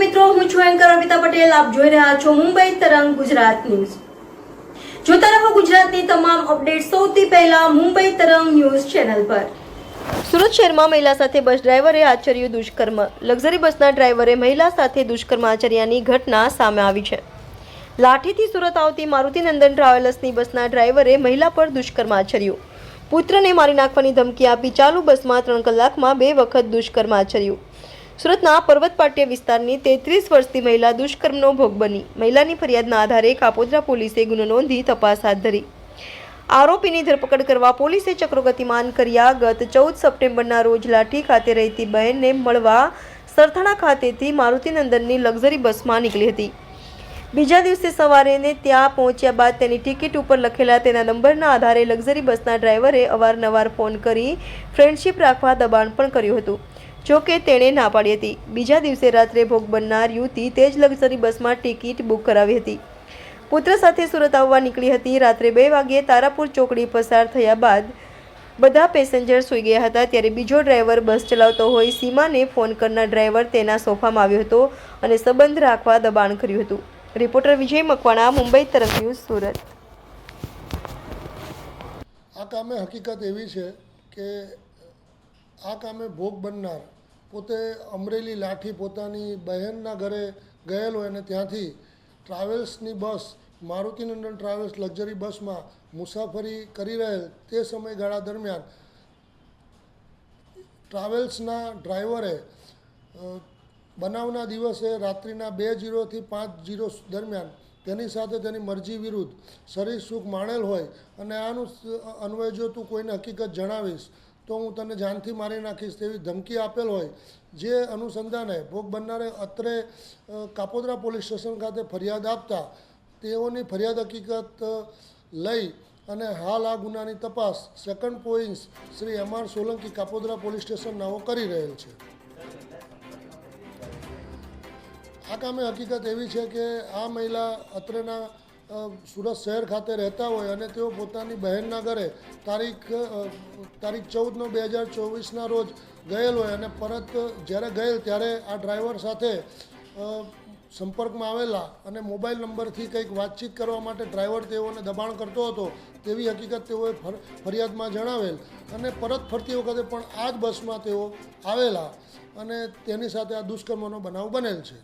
મિત્રો, હું છું એન્કર અર્પિતા પટેલ. આપ જોઈ રહ્યા છો મુંબઈ તરંગ ગુજરાત ન્યૂઝ. જોતા રહો ગુજરાતની તમામ અપડેટ સૌથી પહેલા મુંબઈ તરંગ ન્યૂઝ ચેનલ પર. સુરત શહેરમાં મહિલા સાથે બસ ડ્રાઈવરે આચર્યું દુષ્કર્મ. લક્ઝરી બસના ડ્રાઈવરે મહિલા સાથે દુષ્કર્મ આચર્યાની ઘટના સામે આવી છે. લાઠીથી સુરત આવતી મારુતિનંદન ટ્રાવેલર્સની બસના ડ્રાઈવરે મહિલા પર દુષ્કર્મ આચર્યું. પુત્રને મારી નાખવાની ધમકી આપી ચાલુ બસમાં ત્રણ કલાકમાં બે વખત દુષ્કર્મ આચર્યું. સુરતના પર્વત પાટ્ય વિસ્તારની તેત્રીસ વર્ષની મહિલા દુષ્કર્મનો ભોગ બની. મહિલાની ફરિયાદના આધારે કાપોદ્રા પોલીસે ગુનો નોંધી તપાસ હાથ ધરી. આરોપીની ધરપકડ કરવા પોલીસે ચક્રો ગતિમાન કર્યા ગત ચૌદ સપ્ટેમ્બરના રોજ લાઠી ખાતે રહેતી બહેનને મળવા સરથાણા ખાતેથી મારુતિનંદનની લક્ઝરી બસમાં નીકળી હતી. બીજા દિવસે સવારેને ત્યાં પહોંચ્યા બાદ તેની ટિકિટ ઉપર લખેલા તેના નંબરના આધારે લક્ઝરી બસના ડ્રાઈવરે અવારનવાર ફોન કરી ફ્રેન્ડશિપ રાખવા દબાણ પણ કર્યું હતું. જો કે તેણે ના પાડી હતી. બીજા દિવસે રાત્રે ભોગ બનનાર યુવતી તે જ લક્ઝરી બસમાં ટિકિટ બુક કરાવી હતી. પુત્ર સાથે સુરત આવવા નીકળી હતી. રાત્રે બે વાગ્યે તારાપુર ચોકડી પસાર થયા બાદ બધા પેસેન્જર સૂઈ ગયા હતા. ત્યારે બીજો ડ્રાઈવર બસ ચલાવતો હોય સીમાને ફોન કરનાર ડ્રાઈવર તેના સોફામાં આવ્યો હતો અને સંબંધ રાખવા દબાણ કર્યું હતું. રિપોર્ટર વિજય મકવાણા, મુંબઈ તરફ સુરત. આ કામે હકીકત એવી છે કે આ કામે ભોગ બનનાર પોતે અમરેલી લાઠી પોતાની બહેનના ઘરે ગયેલ અને ત્યાંથી ટ્રાવેલ્સની બસ મારુતિનંદન ટ્રાવેલ્સ લક્ઝરી બસમાં મુસાફરી કરી રહેલ તે સમયગાળા દરમિયાન ટ્રાવેલ્સના ડ્રાઈવરે બનાવના દિવસે રાત્રિના બે જીરોથી પાંચ જીરો દરમિયાન તેની સાથે તેની મરજી વિરુદ્ધ શરીર સુખ માણેલ હોય અને આનું અન્વય જો તું કોઈને હકીકત જણાવીશ તો હું તને જાનથી મારી નાખીશ તેવી ધમકી આપેલ હોય. જે અનુસંધાને ભોગ બનનારે અત્રે કાપોદરા પોલીસ સ્ટેશન ખાતે ફરિયાદ આપતા તેઓની ફરિયાદ હકીકત લઈ અને હાલ આ ગુનાની તપાસ second points Shri M R Solanki Kapodara police station નાઓ કરી રહેલ છે. આ કામે હકીકત એવી છે કે આ મહિલા અત્રેના સુરત શહેર ખાતે રહેતા હોય અને તેઓ પોતાની બહેનના ઘરે તારીખ તારીખ ચૌદ નવ બે હજાર ચોવીસના રોજ ગયેલ હોય અને પરત જ્યારે ગયેલ ત્યારે આ ડ્રાઈવર સાથે સંપર્કમાં આવેલા અને મોબાઈલ નંબરથી કંઈક વાતચીત કરવા માટે ડ્રાઈવર તેઓને દબાણ કરતો હતો તેવી હકીકત તેઓએ ફર- ફરિયાદમાં જણાવેલ. અને પરત ફરતી વખતે પણ આ જ બસમાં તેઓ આવેલા અને તેની સાથે આ દુષ્કર્મનો બનાવ બનેલ છે.